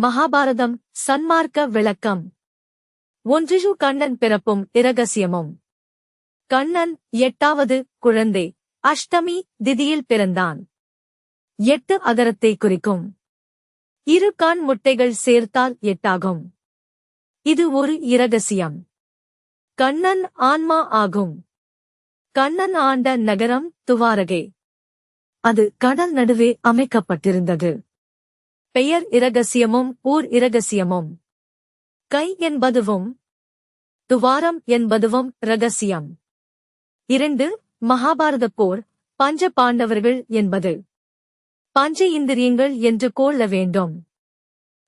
மகாபாரதம் சன்மார்க்க விளக்கம். ஒன்றிஷு கண்ணன் பிறப்பும் இரகசியமும். கண்ணன் எட்டாவது குழந்தை. அஷ்டமி திதியில் பிறந்தான். எட்டு அகரத்தை குறிக்கும். இரு கண் முட்டைகள் சேர்த்தால் எட்டாகும். இது ஒரு இரகசியம். கண்ணன் ஆன்மா ஆகும். கண்ணன் ஆண்ட நகரம் துவாரகே. அது கடல் நடுவே அமைக்கப்பட்டிருந்தது. பெயர் இரகசியமும் ஊர் இரகசியமும். கை என்பதுவும் துவாரம் என்பதுவும் இரகசியம். இரண்டு மகாபாரத போர் பஞ்ச பாண்டவர்கள் என்பது. பஞ்ச இந்திரியங்கள் என்று கோள்ள வேண்டும்.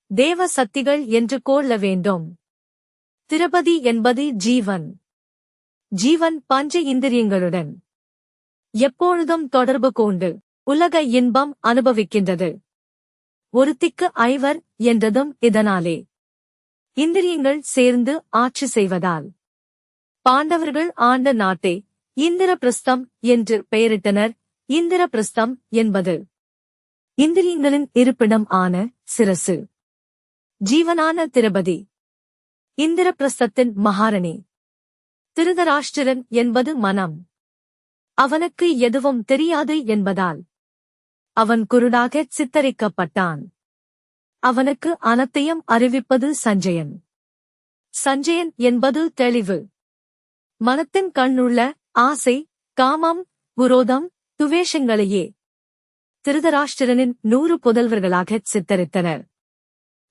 தேவ சக்திகள் என்று கோள்ள வேண்டும். திருபதி என்பது ஜீவன். ஜீவன் பஞ்ச இந்திரியங்களுடன் எப்பொழுதும் தொடர்பு கொண்டு உலக இன்பம் அனுபவிக்கின்றது. ஒருத்திக்கு ஐவர் என்றதும் இதனாலே. இந்திரியங்கள் சேர்ந்து ஆட்சி செய்வதால். பாண்டவர்கள் ஆண்ட நாட்டை இந்திரபிரஸ்தம் என்று பெயரிட்டனர் இந்திரபிரஸ்தம் என்பது. இந்திரியங்களின் இருப்பிடம் ஆன சிரசு. ஜீவனான திருபதி. இந்திரபிரஸ்தத்தின் மகாரணி. திருதராஷ்டிரன் என்பது மனம். அவனுக்கு எதுவும் தெரியாது என்பதால். அவன் குருடாகச் சித்தரிக்கப்பட்டான். அவனுக்கு அனத்தையும் அறிவிப்பது சஞ்சயன். சஞ்சயன் என்பது தெளிவு. மனத்தின் கண்ணுள்ள ஆசை காமம் குரோதம் துவேஷங்களையே திருதராஷ்டிரனின் நூறு புதல்வர்களாகச் சித்தரித்தனர்.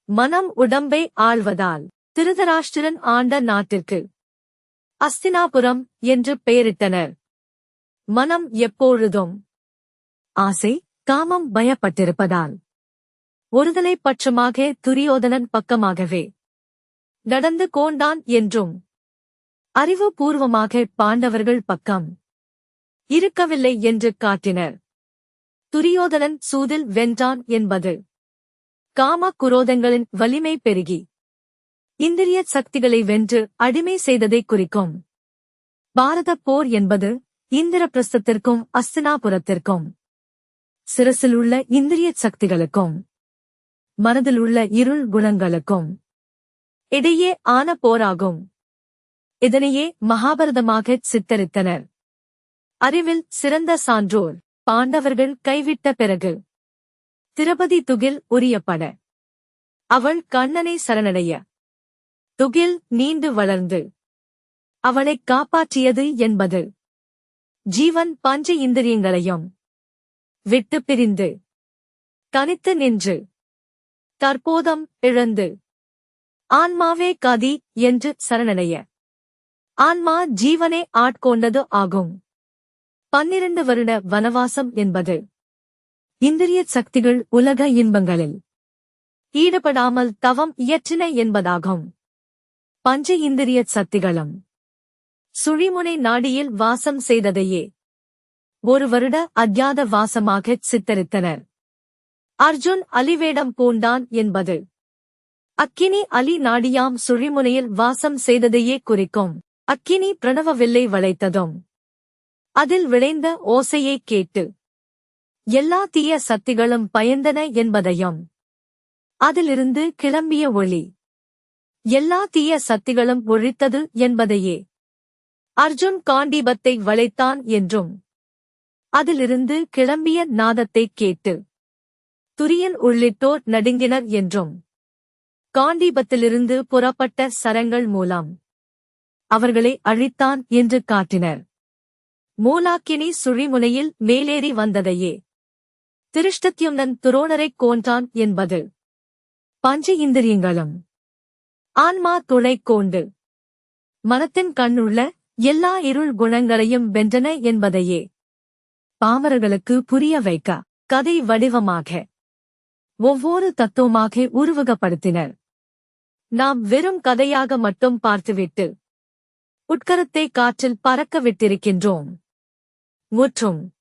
மனம் உடம்பை ஆள்வதால் திருதராஷ்டிரன் ஆண்ட நாட்டிற்கு அஸ்தினாபுரம் என்று பெயரிட்டனர். மனம் எப்பொழுதும் ஆசை காமம் பயப்பட்டிருப்பதால் ஒருதலை பட்சமாக துரியோதனன் பக்கமாகவே. நடந்து கோண்டான் என்றும். அறிவுபூர்வமாக பாண்டவர்கள் பக்கம். இருக்கவில்லை என்று காட்டினர். துரியோதனன் சூதில் வென்றான் என்பது. காம குரோதங்களின் வலிமை பெருகி. இந்திரிய சக்திகளை வென்று அடிமை செய்ததை குறிக்கும். பாரத போர் என்பது இந்திரபிரஸ்தத்திற்கும் அஸ்தினாபுரத்திற்கும். சிறசிலுள்ள இந்திரிய சக்திகளுக்கும். மனதில் உள்ள இருள் குணங்களுக்கும் இடையே ஆன போராகும். இதனையே மகாபாரதமாகச் சித்தரித்தனர். அறிவில் சிறந்த சான்றோர் பாண்டவர்கள் கைவிட்ட பிறகு திருபதி துகில் உரியப்பட. அவள் கண்ணனை சரணடைய. துகில் நீண்டு வளர்ந்து அவளைக் காப்பாற்றியது என்பது. ஜீவன் பஞ்ச இந்திரியங்களையும் விட்டு பிரிந்து தனித்து நின்று தற்போதம் இழந்து. ஆன்மாவே கதி என்று சரணடைய. ஆன்மா ஜீவனை ஆட்கொண்டது ஆகும். பன்னிரண்டு வருட வனவாசம் என்பது. இந்திரிய சக்திகள் உலக இன்பங்களில். ஈடுபடாமல் தவம் இயற்றின என்பதாகும். பஞ்ச இந்திரிய சக்திகளும். சுழிமுனை நாடியில் வாசம் செய்ததையே. ஒரு வருட அஜ்ஞாத வாசமாகச் சித்தரித்தனர். அர்ஜுன் அலிவேடம் பூண்டான் என்பது. அக்கினி அலி நாடியாம் சுழிமுனையில் வாசம் செய்ததையே குறிக்கும். அக்கினி பிரணவ வில்லை வளைத்ததும். அதில் விளைந்த ஓசையைக் கேட்டு. எல்லா தீய சக்திகளும் பயந்தன என்பதையும். அதிலிருந்து கிளம்பிய ஒளி. எல்லா தீய சக்திகளும் ஒழித்தது என்பதையே. அர்ஜுன் காண்டீபத்தை வளைத்தான் என்றும். அதிலிருந்து கிளம்பிய நாதத்தைக் கேட்டு. துரியன் உள்ளிட்டோர் நடுங்கினர் என்றும். காண்டீபத்திலிருந்து புறப்பட்ட சரங்கள் மூலம் அவர்களை அழித்தான் என்று காட்டினர். மூலாக்கினி சுழிமுனையில் மேலேறி வந்ததையே. திருஷ்டத்யும்னன் துரோணரைக் கோன்றான் என்பது. பஞ்ச இந்திரியங்களும். ஆன்மா துணை கோண்டு. மனத்தின் கண்ணுள்ள எல்லா இருள் குணங்களையும் வென்றன என்பதையே. பாமரர்களுக்கு புரிய வைக்க கதை வடிவமாக. ஒவ்வொரு தத்துவமாக உருவகப்படுத்தினர். நாம் வெறும் கதையாக மட்டும் பார்த்துவிட்டு உட்கரத்தை காற்றில் பறக்க விட்டிருக்கின்றோம் முற்றும்.